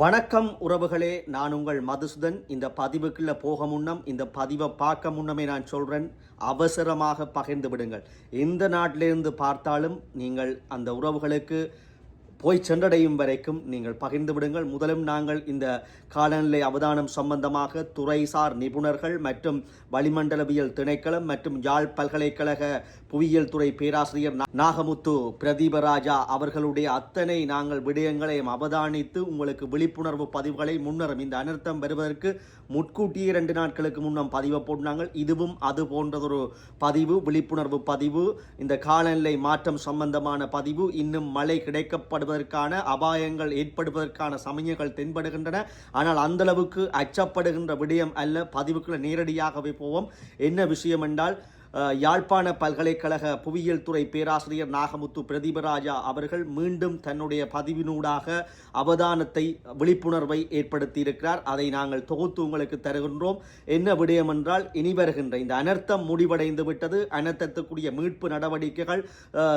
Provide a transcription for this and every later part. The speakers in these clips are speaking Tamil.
வணக்கம் உறவுகளே நான் உங்கள் மதுசூதன். இந்த பதிவுக்குள்ளே போக முன்னம் இந்த பதிவை பார்க்க முன்னமே நான் சொல்கிறேன் அவசரமாக பகிர்ந்து விடுங்கள். எந்த நாட்டிலிருந்து பார்த்தாலும் நீங்கள் அந்த உறவுகளுக்கு போய் சென்றடையும் வரைக்கும் நீங்கள் பகிர்ந்து விடுங்கள். முதலும் நாங்கள் இந்த காலநிலை அவதானம் சம்பந்தமாக துறைசார் நிபுணர்கள் மற்றும் வளிமண்டலவியல் திணைக்களம் மற்றும் யாழ் பல்கலைக்கழக புவியியல் துறை பேராசிரியர் நாகமுத்து பிரதீபராஜா அவர்களுடைய அத்தனை நாங்கள் விடயங்களையும் அவதானித்து உங்களுக்கு விழிப்புணர்வு பதிவுகளை முன்னரும். இந்த அனர்த்தம் வருவதற்கு முட்கூட்டியே இரண்டு நாட்களுக்கு முன்னம் பதிவை போட்டாங்கள் இதுவும் அது போன்றதொரு பதிவு விழிப்புணர்வு பதிவு. இந்த காலநிலை மாற்றம் சம்பந்தமான பதிவு. இன்னும் மழை கிடைக்கப்படுவது கிடைக்கப்படுவதற்கான அபாயங்கள் ஏற்படுவதற்கான சமயங்கள் தென்படுகின்றன. ஆனால் அந்த அளவுக்கு அச்சப்படுகின்ற விடயம் அல்ல. பதிவுக்குள்ள நேரடியாகவே போவோம். என்ன விஷயம் என்றால் யாழ்ப்பாண பல்கலைக்கழக புவியியல் துறை பேராசிரியர் நாகமுத்து பிரதீபராஜா அவர்கள் மீண்டும் தன்னுடைய பதிவினூடாக அவதானத்தை விழிப்புணர்வை ஏற்படுத்தி இருக்கிறார் அதை நாங்கள் தொகுத்து உங்களுக்கு தருகின்றோம். என்ன விடயம் என்றால் இனி வருகின்ற இந்த அனர்த்தம் முடிவடைந்து விட்டது அனர்த்தத்துக்குரிய மீட்பு நடவடிக்கைகள்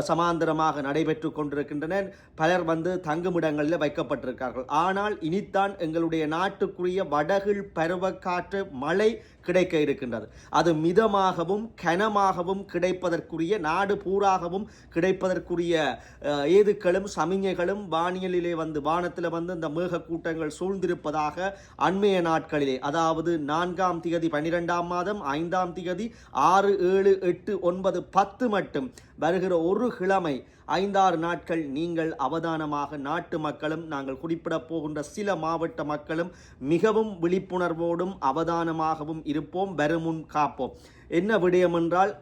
சமாந்தரமாக நடைபெற்று கொண்டிருக்கின்றன. பலர் வந்து தங்குமிடங்களில் வைக்கப்பட்டிருக்கிறார்கள் ஆனால் இனித்தான் எங்களுடைய நாட்டுக்குரிய வடகிழ் பருவக்காற்று மழை கிடைக்க இருக்கின்றது. அது மிதமாகவும் கனமாகவும் கிடைப்பதற்குரிய நாடு பூராகவும் கிடைப்பதற்குரிய ஏதுக்களும் சமிஞைகளும் வானியலிலே வந்து வானத்தில் வந்து இந்த மேக கூட்டங்கள் சூழ்ந்திருப்பதாக அண்மைய நாட்களிலே அதாவது நான்காம் திகதி பன்னிரெண்டாம் மாதம் ஐந்தாம் திகதி ஆறு ஏழு எட்டு ஒன்பது பத்து மட்டும் வருகிற ஒரு கிழமை ஐந்தாறு நாட்கள் நீங்கள் அவதானமாக நாட்டு மக்களும் நாங்கள் குறிப்பிடப் போகின்ற சில மாவட்ட மக்களும் மிகவும் விழிப்புணர்வோடும் அவதானமாகவும் இருப்போம். வருமுன் காப்போம். என்ன விடயம் என்றால்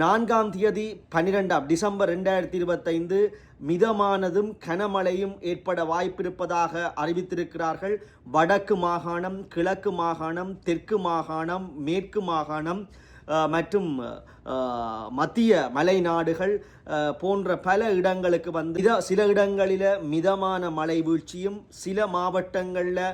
நான்காம் தேதி பன்னிரெண்டாம் டிசம்பர் ரெண்டாயிரத்தி இருபத்தைந்து மிதமானதும் கனமழையும் ஏற்பட வாய்ப்பிருப்பதாக அறிவித்திருக்கிறார்கள். வடக்கு மாகாணம் கிழக்கு மாகாணம் தெற்கு மாகாணம் மேற்கு மாகாணம் மற்றும் மத்திய மலை நாடுகள் போன்ற பல இடங்களுக்கு வந்து சில இடங்களில் மிதமான மழை வீழ்ச்சியும் சில மாவட்டங்களில்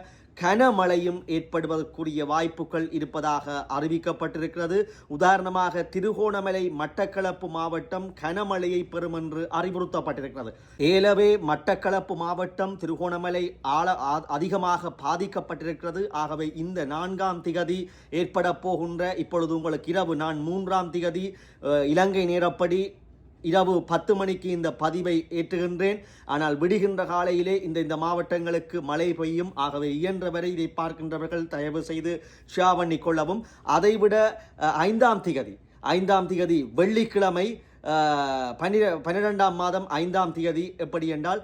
கனமழையும் ஏற்படுவதற்குரிய வாய்ப்புகள் இருப்பதாக அறிவிக்கப்பட்டிருக்கிறது. உதாரணமாக திருகோணமலை மட்டக்களப்பு மாவட்டம் கனமழையை பெறும் என்று அறிவுறுத்தப்பட்டிருக்கிறது. ஏலவே மட்டக்களப்பு மாவட்டம் திருகோணமலை ஆழ ஆ- அதிகமாக பாதிக்கப்பட்டிருக்கிறது. ஆகவே இந்த நான்காம் திகதி ஏற்பட போகின்ற இப்பொழுது உங்களுக்கு இரவு நான் மூன்றாம் திகதி இலங்கை நேரப்படி இரவு பத்து மணிக்கு இந்த பதிவை ஏற்றுகின்றேன். ஆனால் விடுகின்ற காலையிலே இந்த இந்த மாவட்டங்களுக்கு மழை பெய்யும். ஆகவே இயன்றவரை இதை பார்க்கின்றவர்கள் தயவு செய்து ஷேர் பண்ணி கொள்ளவும். அதைவிட ஐந்தாம் திகதி ஐந்தாம் திகதி வெள்ளிக்கிழமை அஹ், பன்னிர பன்னிரெண்டாம் மாதம் ஐந்தாம் திகதி எப்படி என்றால்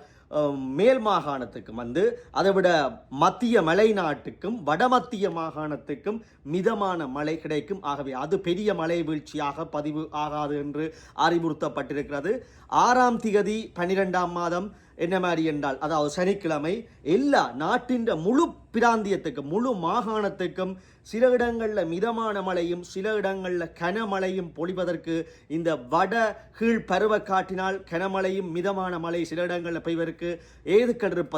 மேல் மாகாணத்துக்கும் வந்து அதை விட மத்திய மலை நாட்டுக்கும் வடமத்திய மாகாணத்துக்கும் மிதமான மழை கிடைக்கும். ஆகவே அது பெரிய மழை வீழ்ச்சியாக பதிவு ஆகாது என்று அறிவுறுத்தப்பட்டிருக்கிறது. ஆறாம் திகதி பனிரெண்டாம் மாதம் என்ன மாதிரி என்றால் அதாவது சனிக்கிழமை எல்லா நாட்டின் முழு பிராந்தியத்துக்கும் முழு மாகாணத்துக்கும் சில இடங்களில் மிதமான மழையும் சில இடங்களில் கனமழையும் பொழிவதற்கு இந்த வட கீழ் பருவக்காட்டினால் கனமழையும் மிதமான மழை சில இடங்களில் பெய்வதற்கு ஏதுக்கள்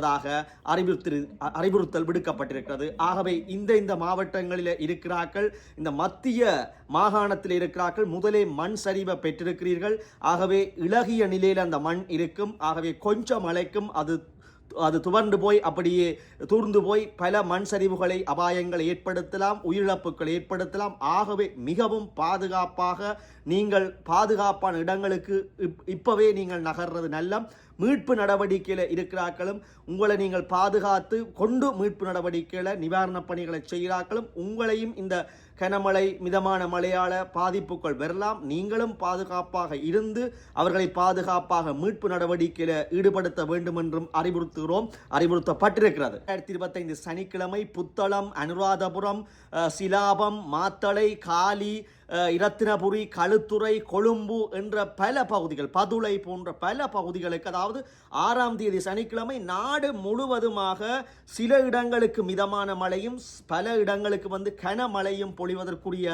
அறிவுறுத்தி அறிவுறுத்தல் விடுக்கப்பட்டிருக்கிறது. ஆகவே இந்த இந்த மாவட்டங்களில் இருக்கிறார்கள் இந்த மத்திய மாகாணத்தில் இருக்கிறார்கள் முதலே மண் சரிவை பெற்றிருக்கிறீர்கள். ஆகவே இளகிய நிலையில் அந்த மண் இருக்கும். ஆகவே கொஞ்சம் மழைக்கும் அது அது துவண்டு போய் அப்படியே தூர்ந்து போய் பல மண் சரிவுகளை அபாயங்களை ஏற்படுத்தலாம் உயிரிழப்புகளை ஏற்படுத்தலாம். ஆகவே மிகவும் பாதுகாப்பாக நீங்கள் பாதுகாப்பான இடங்களுக்கு இப்- இப்பவே நீங்கள் நகர்றது நல்லம். மீட்பு நடவடிக்கையில் இருக்கிறார்களும் உங்களை நீங்கள் பாதுகாத்து கொண்டு மீட்பு நடவடிக்கையில் நிவாரணப் பணிகளை செய்கிறார்களும் உங்களையும் இந்த கனமழை மிதமான மழையால் பாதிப்புகள் வரலாம். நீங்களும் பாதுகாப்பாக இருந்து அவர்களை பாதுகாப்பாக மீட்பு நடவடிக்கையில் ஈடுபடுத்த வேண்டும் என்றும் அறிவுறுத்துகிறோம். அறிவுறுத்தப்பட்டிருக்கிறது. ரெண்டாயிரத்தி இருபத்தைந்து சனிக்கிழமை புத்தளம் அனுராதபுரம் சிலாபம் மாத்தளை காலி இரத்தினபுரி களுத்துறை கொழும்பு என்ற பல பகுதிகள் பதுளை போன்ற பல பகுதிகளுக்கு அதாவது ஆறாம் தேதி சனிக்கிழமை நாடு முழுவதுமாக சில இடங்களுக்கு மிதமான மழையும் ஸ்- பல இடங்களுக்கு வந்து கனமழையும் பொழிவதற்குரிய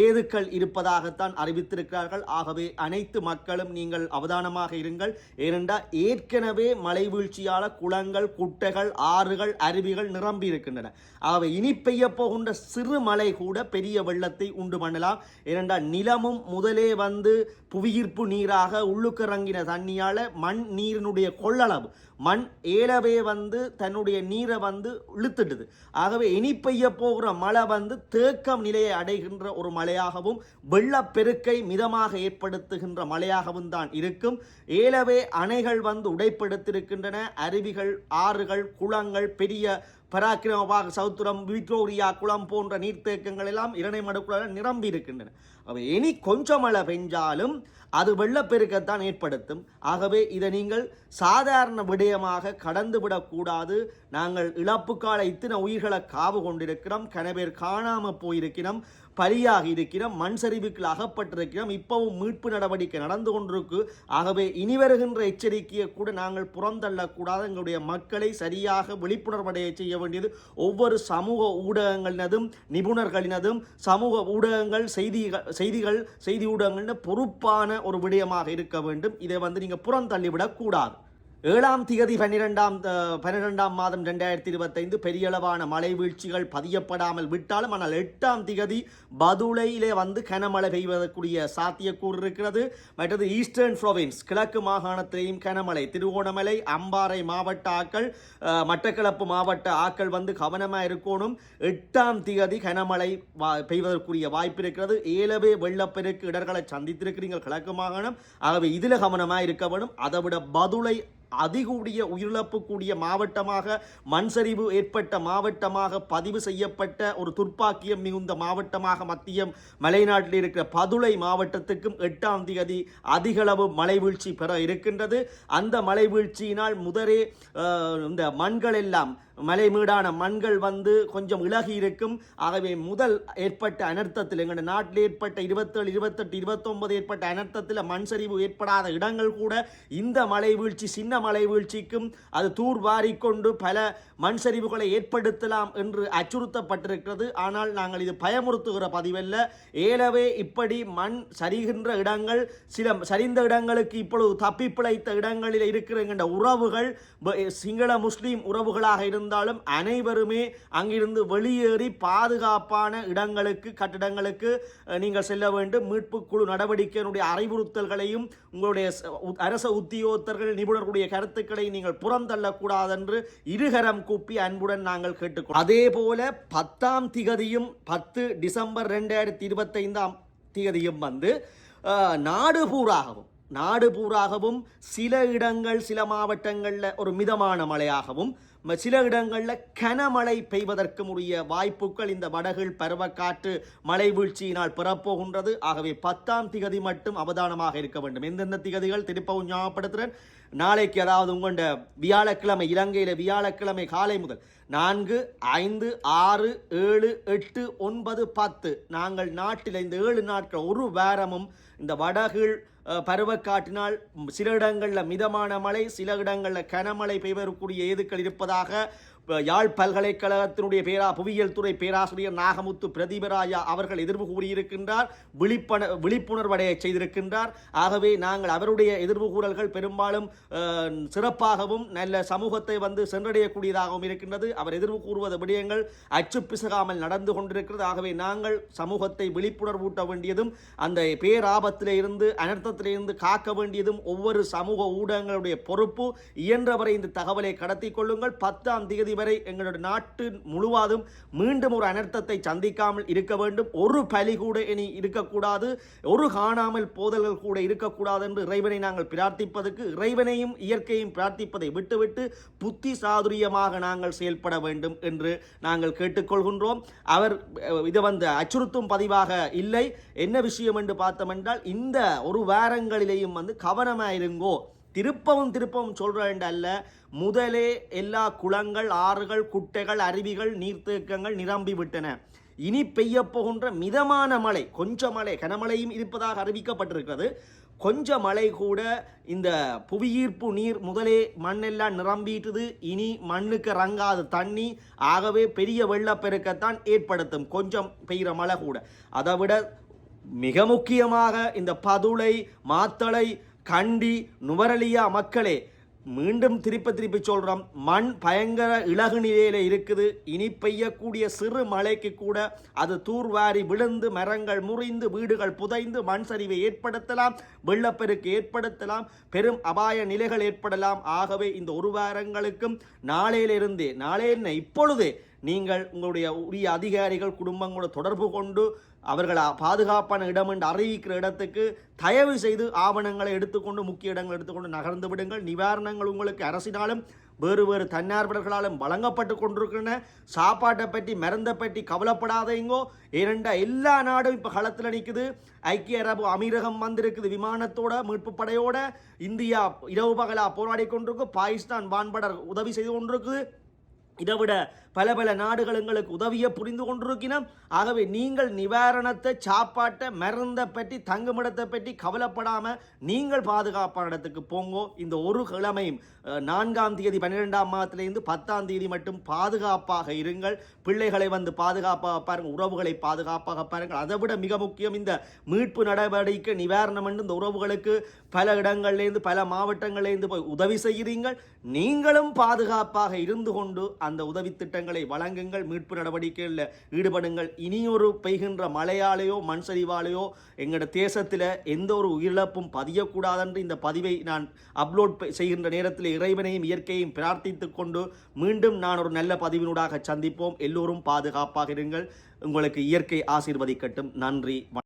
ஏதுக்கள் இருப்பதாகத்தான் அறிவித்திருக்கிறார்கள். ஆகவே அனைத்து மக்களும் நீங்கள் அவதானமாக இருங்கள். ஏனென்றால் ஏற்கனவே மழை வீழ்ச்சியால் குளங்கள் குட்டைகள் ஆறுகள் அருவிகள் நிரம்பி இருக்கின்றன ஆகவே இனி பெய்ய போகின்ற சிறு மழை கூட பெரிய வெள்ளத்தை உண்டு பண்ணலாம். ஏனென்றால் நிலமும் முதலே வந்து புவியீர்ப்பு நீராக உள்ளுக்கு இறங்கின தண்ணியால் மண் நீரினுடைய கொள்ளளவு மண் ஏலவே வந்து தன்னுடைய நீரை வந்து இழுத்துட்டுது. ஆகவே இனி பெய்ய போகிற மழை வந்து தேக்கம் நிலையை அடைகின்ற ஒரு மழையாகவும் வெள்ளப்பெருக்கை மிதமாக ஏற்படுத்துகின்ற மழையாகவும் தான் இருக்கும். ஏலவே அணைகள் வந்து உடைப்படுத்திருக்கின்றன. அருவிகள் ஆறுகள் குளங்கள் பெரிய பராக்கிரமபாக சவுத்துரம் விக்டோரியா குளம் போன்ற நீர்த்தேக்கங்கள் எல்லாம் இரணை மடுக்குள்ள நிரம்பி இருக்கின்றன. அவை இனி கொஞ்சம் மழை பெஞ்சாலும் அது வெள்ளப்பெருக்கத்தான் ஏற்படுத்தும். ஆகவே இதை நீங்கள் சாதாரண விடயமாக கடந்து விடக்கூடாது நாங்கள் இழப்புக்கால இத்தனை உயிர்களை காவு கொண்டிருக்கிறோம். கனவேர் காணாமல் போயிருக்கிறோம். பலியாக இருக்கிறோம் மண் சரிவுக்குள் அகப்பட்டிருக்கிறோம். இப்பவும் மீட்பு நடவடிக்கை நடந்து கொண்டிருக்கு. ஆகவே இனி வருகின்ற எச்சரிக்கையை கூட நாங்கள் புறந்தள்ளக்கூடாது. எங்களுடைய மக்களை சரியாக விழிப்புணர்வடைய செய்ய வேண்டியது ஒவ்வொரு சமூக ஊடகங்களினதும் நிபுணர்களினதும் சமூக ஊடகங்கள் செய்திகள் செய்திகள் செய்தி ஊடகங்களின் பொறுப்பான ஒரு விடயமாக இருக்க வேண்டும். இதை வந்து நீங்கள் புறந்தள்ளிவிடக்கூடாது. ஏழாம் திகதி பன்னிரெண்டாம் பன்னிரெண்டாம் மாதம் ரெண்டாயிரத்தி இருபத்தைந்து பெரியளவான மழை வீழ்ச்சிகள் பதியப்படாமல் விட்டாலும் ஆனால் எட்டாம் திகதி பதுளையிலே வந்து கனமழை பெய்வதற்குரிய சாத்தியக்கூறு இருக்கிறது. மற்றது ஈஸ்டர்ன் ப்ரொவின்ஸ் கிழக்கு மாகாணத்திலேயும் கனமழை திருவோணமலை அம்பாறை மாவட்ட ஆக்கள் மட்டக்களப்பு மாவட்ட ஆக்கள் வந்து கவனமாக இருக்கணும். எட்டாம் திகதி கனமழை வா பெய்வதற்குரிய வாய்ப்பு இருக்கிறது. ஏலவே வெள்ளப்பெருக்கு இடர்களை சந்தித்திருக்கிறீர்கள் கிழக்கு மாகாணம். ஆகவே இதில் கவனமாக இருக்க வேண்டும் அதை விட பதுளை அதிகூடிய உயிரிழப்புக்கூடிய மாவட்டமாக மண்சரிவு ஏற்பட்ட மாவட்டமாக பதிவு செய்யப்பட்ட ஒரு துர்ப்பாக்கியம் மிகுந்த மாவட்டமாக மத்திய மலைநாட்டில் இருக்கிற பதுளை மாவட்டத்துக்கும் எட்டாம் தேதி அதிகளவு மழை வீழ்ச்சி பெற இருக்கின்றது. அந்த மழை வீழ்ச்சியினால் முதலே இந்த மண்கள் எல்லாம் மலைமீடான மண்கள் வந்து கொஞ்சம் இலகி இருக்கும். ஆகவே முதல் ஏற்பட்ட அனர்த்தத்தில் எங்கள் நாட்டில் ஏற்பட்ட இருபத்தேழு இருபத்தெட்டு இருபத்தொன்பது ஏற்பட்ட அனர்த்தத்தில் மண் சரிவு ஏற்படாத இடங்கள் கூட இந்த மழை வீழ்ச்சி சின்ன கனமழை வீழ்ச்சிக்கும் அது தூர்வாரிக்கொண்டு பல மண் சரிவுகளை ஏற்படுத்தலாம் என்று அச்சுறுத்தப்பட்டிருக்கிறது. ஆனால் நாங்கள் இது பயமுறுத்துகிற பதிவல்ல. ஏலவே இப்படி மண் சரிகின்ற இடங்கள் சில சரிந்த இடங்களுக்கு இப்பொழுது தப்பி பிழைத்த இடங்களில் இருக்கிற உறவுகள் சிங்கள முஸ்லீம் உறவுகளாக இருந்தாலும் அனைவருமே அங்கிருந்து வெளியேறி பாதுகாப்பான இடங்களுக்கு கட்டிடங்களுக்கு நீங்கள் செல்ல வேண்டும். மீட்பு குழு நடவடிக்கையினுடைய அறிவுறுத்தல்களையும் உங்களுடைய அரச உத்தியோகத்தர்கள் நிபுணர்களுடைய கருத்துக்களை நீங்கள் புறந்தள்ளக்கூடாதென்று இருகரம் கூப்பி அன்புடன் நாங்கள் கேட்டுக்கொள்வோம் அதே போல பத்தாம் திகதியும் பத்து டிசம்பர் ரெண்டாயிரத்தி இருபத்தைந்தாம் திகதியும் வந்து அஹ், நாடு பூராகவும் நாடு பூராகவும் சில இடங்கள் சில மாவட்டங்களில் ஒரு மிதமான மழையாகவும் சில இடங்களில் கனமழை பெய்வதற்கும் உரிய வாய்ப்புகள் இந்த வடகில் பருவக்காற்று மழை வீழ்ச்சியினால் பெறப்போகின்றது. ஆகவே பத்தாம் திகதி மட்டும் அவதானமாக இருக்க வேண்டும். எந்தெந்த திகதிகள் திருப்பவும் ஞாபகப்படுத்துகிறேன் நாளைக்கு அதாவது உங்களோட வியாழக்கிழமை இலங்கையில் வியாழக்கிழமை காலை முதல் நான்கு ஐந்து ஆறு ஏழு எட்டு ஒன்பது பத்து. நாங்கள் நாட்டில் இந்த ஏழு நாட்கள் ஒரு வாரமும் இந்த வடகிழ் பருவக்காட்டினால் சில இடங்களில் மிதமான மழை சில இடங்களில் கனமழை பெய்வதற்குரிய ஏதுக்கள் இருப்பதாக யாழ் பல்கலைக்கழகத்தினுடைய பேரா புவியியல் துறை பேராசிரியர் நாகமுத்து பிரதீபராயா அவர்கள் எதிர்வு கூறியிருக்கின்றார் விழிப்பன விழிப்புணர்வடைய செய்திருக்கின்றார். ஆகவே நாங்கள் அவருடைய எதிர்வு கூறல்கள் பெரும்பாலும் சிறப்பாகவும் நல்ல சமூகத்தை வந்து சென்றடையக்கூடியதாகவும் இருக்கின்றது. அவர் எதிர்வு கூறுவது விடயங்கள் அச்சு பிசகாமல் நடந்து கொண்டிருக்கிறது. ஆகவே நாங்கள் சமூகத்தை விழிப்புணர்வூட்ட வேண்டியதும் அந்த பேராபத்திலே இருந்து காக்க வேண்டியதும் ஒவ்வொரு சமூக ஊடகங்களுடைய பொறுப்பு. இயன்றவரை இந்த தகவலை கடத்தி கொள்ளுங்கள். பத்தாம் தேதி வரை எங்களோட நாட்டு முழுவதும் மீண்டும் ஒரு அனர்த்தத்தை சந்திக்காமல் இருக்க வேண்டும். ஒரு பலி கூட இனி இருக்கக்கூடாது. ஒரு காணாமல் போதல்கள் கூட இருக்கக்கூடாது என்று இறைவனை நாங்கள் பிரார்த்திப்பதற்கு இறைவனையும் இயற்கையும் பிரார்த்திப்பதை விட்டுவிட்டு புத்தி சாதுரியமாக நாங்கள் செயல்பட வேண்டும் என்று நாங்கள் கேட்டுக்கொள்கின்றோம். அவர் இது வந்து அச்சுறுத்தும் பதிவாக இல்லை. என்ன விஷயம் என்று பார்த்தோம் என்றால் இந்த ஒரு வாரங்களிலேயும் வந்து கவனமாக இருங்கோ திருப்பவும் திருப்பவும் சொல்கிறேன் அல்ல முதலே எல்லா குளங்கள் ஆறுகள் குட்டைகள் அருவிகள் நீர்த்தேக்கங்கள் நிரம்பி விட்டன. இனி பெய்ய போகின்ற மிதமான மழை கொஞ்சம் மழை கனமழையும் இருப்பதாக அறிவிக்கப்பட்டிருக்கிறது. கொஞ்ச மழை கூட இந்த புவியீர்ப்பு நீர் முதலே மண்ணெல்லாம் நிரம்பிட்டுது இனி மண்ணுக்கு ரங்காது தண்ணி ஆகவே பெரிய வெள்ளப்பெருக்கத்தான் ஏற்படுத்தும் கொஞ்சம் பெய்கிற மழை கூட. அதை விட மிக முக்கியமாக இந்த பதுளை மாத்தளை கண்டி நுவரலியா மக்களே மீண்டும் திருப்ப திருப்பி சொல்கிறோம் மண் பயங்கர இலகு நிலையில் இருக்குது. இனி பெய்யக்கூடிய சிறு மழைக்கு கூட அது தூர்வாரி விழுந்து மரங்கள் முறிந்து வீடுகள் புதைந்து மண் சரிவை ஏற்படுத்தலாம் வெள்ளப்பெருக்கு ஏற்படுத்தலாம் பெரும் அபாய நிலைகள் ஏற்படலாம். ஆகவே இந்த ஒரு வாரங்களுக்கும் நாளையிலிருந்தே நாளே என்ன இப்பொழுதே நீங்கள் உங்களுடைய உரிய அதிகாரிகள் குடும்பங்களோட தொடர்பு கொண்டு அவர்களை பாதுகாப்பான இடம் என்று அறிவிக்கிற இடத்துக்கு தயவு செய்து ஆவணங்களை எடுத்துக்கொண்டு முக்கிய இடங்களை எடுத்துக்கொண்டு நகர்ந்து விடுங்கள். நிவாரணங்கள் உங்களுக்கு அரசினாலும் வேறு வேறு தன்னார்வலர்களாலும் வழங்கப்பட்டு கொண்டிருக்கின்றன. சாப்பாட்டை பற்றி மருந்தை பற்றி கவலைப்படாதீங்கோ. ஏனென்றா எல்லா நாடும் இப்போ களத்தில் நிற்குது ஐக்கிய அரபு அமீரகம் வந்திருக்குது விமானத்தோட மீட்பு படையோட. இந்தியா இரவு பகலாக போராடி கொண்டிருக்கு. பாகிஸ்தான் வான்படர் உதவி செய்து கொண்டிருக்குது. இதை விட பல பல நாடுகள் எங்களுக்கு உதவியை புரிந்து கொண்டிருக்கிறோம் ஆகவே நீங்கள் நிவாரணத்தை சாப்பாட்டை மருந்தை பற்றி தங்குமிடத்தை பற்றி கவலைப்படாமல் நீங்கள் பாதுகாப்பான இடத்துக்கு போங்கோ. இந்த ஒரு கிழமையும் நான்காம் தேதி பன்னிரெண்டாம் மாதத்திலிருந்து பத்தாம் தேதி மட்டும் பாதுகாப்பாக இருங்கள். பிள்ளைகளை வந்து பாதுகாப்பாக பாருங்கள் உறவுகளை பாதுகாப்பாக பாருங்கள். அதை விட மிக முக்கியம் இந்த மீட்பு நடவடிக்கை நிவாரணம் என்று இந்த உறவுகளுக்கு பல இடங்கள்லேருந்து பல மாவட்டங்கள்லேருந்து போய் உதவி செய்கிறீர்கள். நீங்களும் பாதுகாப்பாக இருந்து கொண்டு அந்த உதவி திட்டங்கள் வழங்குங்கள் மீட்பு நடவடிக்கைகளில் ஈடுபடுங்கள். இனியொரு பெய்கின்ற மழையாலேயோ மண் சரிவாலேயோ எங்களோட தேசத்தில் எந்த ஒரு உயிரிழப்பும் பதியக்கூடாதென்று இந்த பதிவை நான் அப்லோட் ப- செய்கின்ற நேரத்தில் இறைவனையும் இயற்கையையும் பிரார்த்தித்துக் கொண்டு மீண்டும் நான் ஒரு நல்ல பதிவினூடாக சந்திப்போம். எல்லோரும் பாதுகாப்பாக இருங்கள். உங்களுக்கு இயற்கை ஆசீர்வதிக்கட்டும். நன்றி.